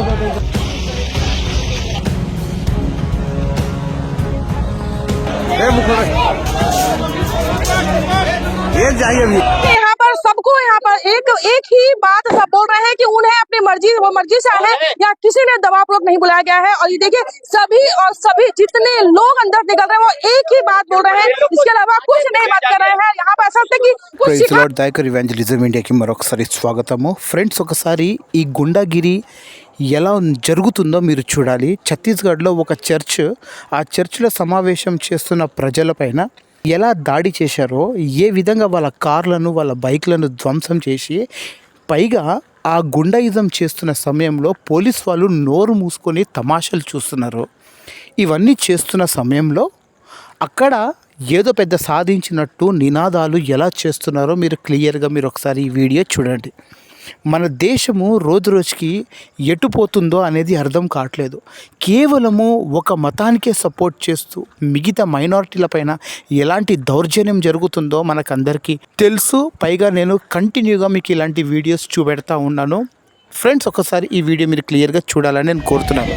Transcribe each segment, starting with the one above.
दो यहाँ पर सबको यहाँ पर एक एक ही बात सब बोल रहे हैं कि उन्हें अपनी मर्ज़ी वो मर्ज़ी से आए या किसी ने दबाव दबावपूर्वक नहीं बुलाया गया है। और ये देखिए सभी और सभी जितने लोग अंदर निकल रहे हैं वो एक ही बात बोल रहे हैं। इसके अलावा कुछ नहीं बात कर रहे हैं। यहाँ पर ऐसा होता है పై అసలు इवेंजलिज्म इंडिया की దయకర్ ఇవాంజలిజం ఇండియాకి మరొకసారి फ्रेंड्स ఫ్రెండ్స్ ఒకసారి ये गुंडागिरी ఎలా జరుగుతుందో మీరు చూడాలి. ఛత్తీస్గఢ్లో ఒక చర్చ్ ఆ చర్చ్లో సమావేశం చేస్తున్న ప్రజలపైన ఎలా దాడి చేశారో ఏ విధంగా వాళ్ళ కార్లను వాళ్ళ బైక్లను ధ్వంసం చేసి పైగా ఆ గుండాయిజం చేస్తున్న సమయంలో పోలీస్ వాళ్ళు నోరు మూసుకొని తమాషలు చూస్తున్నారు. ఇవన్నీ చేస్తున్న సమయంలో అక్కడ ఏదో పెద్ద సాధించినట్టు నినాదాలు ఎలా చేస్తున్నారో మీరు క్లియర్గా మీరు ఒకసారి ఈ వీడియో చూడండి. మన దేశము రోజు రోజుకి ఎటు పోతుందో అనేది అర్థం కావట్లేదు. కేవలము ఒక మతానికే సపోర్ట్ చేస్తూ మిగతా మైనారిటీల పైన ఎలాంటి దౌర్జన్యం జరుగుతుందో మనకందరికీ తెలుసు. పైగా నేను కంటిన్యూగా మీకు ఇలాంటి వీడియోస్ చూపెడతా ఉన్నాను. ఫ్రెండ్స్ ఒకసారి ఈ వీడియో మీరు క్లియర్గా చూడాలని నేను కోరుతున్నాను.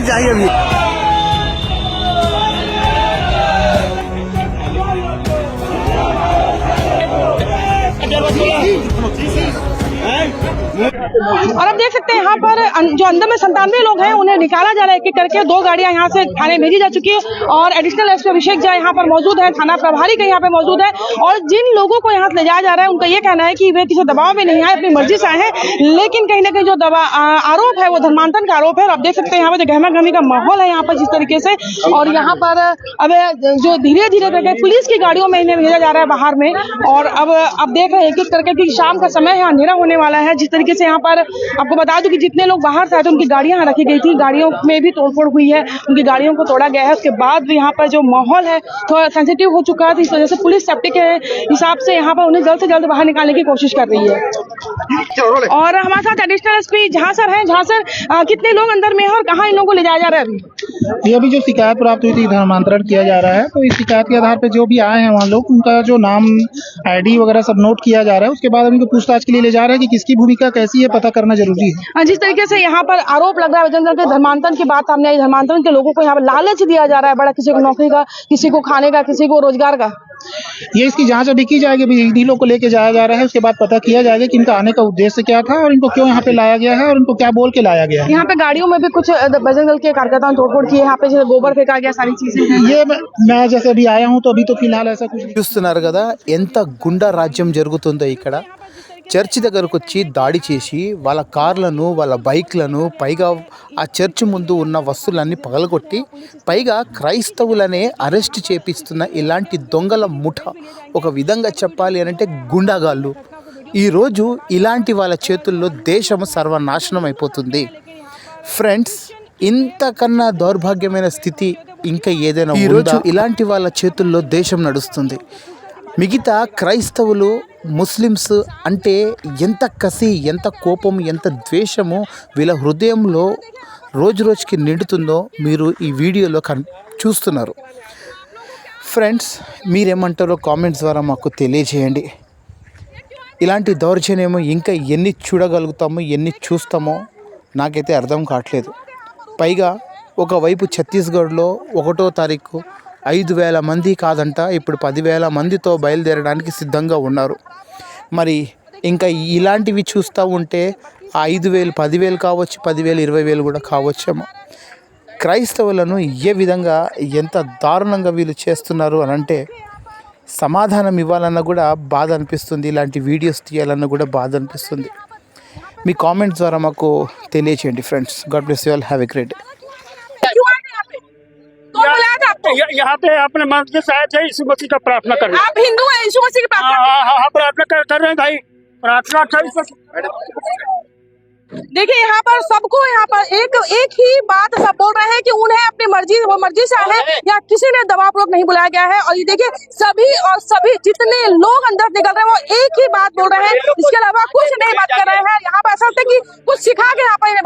ये चाहिए भी और अब देख सकते हैं यहाँ पर जो अंदर में संतानवे लोग हैं, उन्हें निकाला जा रहा है एक करके दो गाड़ियाँ यहाँ से थाने भेजी जा चुकी है और एडिशनल एसपी अभिषेक झा यहाँ पर मौजूद है, थाना प्रभारी का यहाँ पे मौजूद है और जिन लोगों को यहाँ से ले जाया जा रहा है, उनका ये कहना है कि वे किसी दबाव में नहीं आए, अपनी मर्ज़ी से आए हैं, लेकिन कहीं ना कहीं जो दबा आरोप है, वो धर्मांतरण का आरोप है और अब देख सकते हैं यहाँ पर जो गहमा गहमी का माहौल है यहाँ पर जिस तरीके से और यहाँ पर अब जो धीरे धीरे करके पुलिस की गाड़ियों में इन्हें भेजा जा रहा है बाहर में और अब अब देख रहे हैं एक करके कि शाम का समय है, अंधेरा होने वाला है, जिस तरीके से यहाँ पर आपको बता दूँ कि जितने लोग बाहर से आए थे, उनकी गाड़ियाँ यहाँ रखी गई थी। गाड़ियों में भी तोड़फोड़ हुई है। उनकी गाड़ियों को तोड़ा गया है। उसके बाद भी यहाँ पर जो माहौल है, थोड़ा सेंसिटिव हो चुका है। तो इस वजह से पुलिस सेफ्टी के हिसाब से यहाँ पर उन्हें जल्द से जल्द बाहर निकालने की कोशिश कर रही है। और हमारे साथ एडिशनल एसपी जहाँ सर हैं जहाँ सर कितने लोग अंदर में हैं और कहाँ इन लोगों को ले जाया जा रहा है अभी? ये अभी जो शिकायत प्राप्त हुई थी धर्मांतरण किया जा रहा है तो इस शिकायत के आधार पर जो भी आए हैं वहाँ लोग उनका जो नाम आईडी वगैरह सब नोट किया जा रहा है उसके बाद उनको पूछताछ के लिए ले जा रहे हैं कि किसकी भूमिका कैसी है पता करना ज़रूरी है। हाँ, जिस तरीके से यहाँ पर आरोप लग रहा है वज़न करके धर्मांतरण की बात सामने आई धर्मांतरण के लोगों को यहाँ पर लालच दिया जा रहा है बड़ा किसी को नौकरी का किसी को खाने का किसी को रोज़गार का। ये इसकी जांच अभी की जाएगी अभी इन्हीं लोग को लेके जाया जा रहा है उसके बाद पता किया जाएगा कि इनका आने का उद्देश्य क्या था और इनको क्यों यहाँ पे लाया गया है और इनको क्या बोल के लाया गया है यहाँ पे गाड़ियों में भी कुछ अ, बजरंग दल के कार्यकर्ताओं ने तोड़फोड़ की है यहाँ पे जैसे गोबर फेंका गया सारी चीजें हैं ये मैं मैं जैसे अभी आया हूँ तो अभी तो फिलहाल ऐसा कुछ नहीं చూస్తున్నారు కదా ఎంత గుండా రాజ్యం జరుగుతుందో ఇక్కడ చర్చి దగ్గరకు వచ్చి దాడి చేసి వాళ్ళ కార్లను వాళ్ళ బైక్లను పైగా ఆ చర్చి ముందు ఉన్న వస్తువులన్నీ పగలగొట్టి పైగా క్రైస్తవులనే అరెస్ట్ చేపిస్తున్న ఇలాంటి దొంగల ముఠ ఒక విధంగా చెప్పాలి అని అంటే గుండాగాళ్ళు ఈరోజు ఇలాంటి వాళ్ళ చేతుల్లో దేశం సర్వనాశనం అయిపోతుంది. ఫ్రెండ్స్ ఇంతకన్నా దౌర్భాగ్యమైన స్థితి ఇంకా ఏదైనా ఈరోజు ఇలాంటి వాళ్ళ చేతుల్లో దేశం నడుస్తుంది. మిగతా క్రైస్తవులు ముస్లిమ్స్ అంటే ఎంత కసి ఎంత కోపం ఎంత ద్వేషము వీళ్ళ హృదయంలో రోజు రోజుకి నిండుతుందో మీరు ఈ వీడియోలో కన్ చూస్తున్నారు. ఫ్రెండ్స్ మీరేమంటారో కామెంట్స్ ద్వారా మాకు తెలియజేయండి. ఇలాంటి దౌర్జన్యము ఇంకా ఎన్ని చూడగలుగుతామో ఎన్ని చూస్తామో నాకైతే అర్థం కావట్లేదు. పైగా ఒకవైపు ఛత్తీస్గఢ్లో ఒకటో తారీఖు ఐదు వేల మంది కాదంట ఇప్పుడు పదివేల మందితో బయలుదేరడానికి సిద్ధంగా ఉన్నారు. మరి ఇంకా ఇలాంటివి చూస్తూ ఉంటే ఆ ఐదు వేలు పదివేలు కావచ్చు పదివేలు ఇరవై వేలు కూడా కావచ్చేమో. క్రైస్తవులను ఏ విధంగా ఎంత దారుణంగా వీళ్ళు చేస్తున్నారు అని అంటే సమాధానం ఇవ్వాలన్నా కూడా బాధ అనిపిస్తుంది ఇలాంటి వీడియోస్ తీయాలన్నా కూడా బాధ అనిపిస్తుంది. మీ కామెంట్స్ ద్వారా మాకు తెలియచేయండి friends. God bless you all. Have a great यहाँ पे अपने मस्जिद से आए थे यीशु मसीह का प्रार्थना करने आप हिंदू हैं यीशु मसीह की हाँ प्रार्थना हाँ हाँ हाँ, प्रार्थना कर, कर रहे हैं भाई। प्रार्थना मसीह- देखिए यहाँ पर सबको यहाँ पर एक एक ही बात सब बोल रहे हैं कि उन्हें अपनी मर्ज़ी वो मर्ज़ी से आए हैं या किसी ने दबाव पूर्वक नहीं बुलाया गया है। और ये देखिए सभी और सभी जितने लोग अंदर निकल रहे हैं वो एक ही बात बोल रहे हैं। इसके अलावा कुछ नहीं बात कर रहे हैं। यहाँ पर ऐसा होता है कि कुछ सिखा के यहाँ पर इन्हें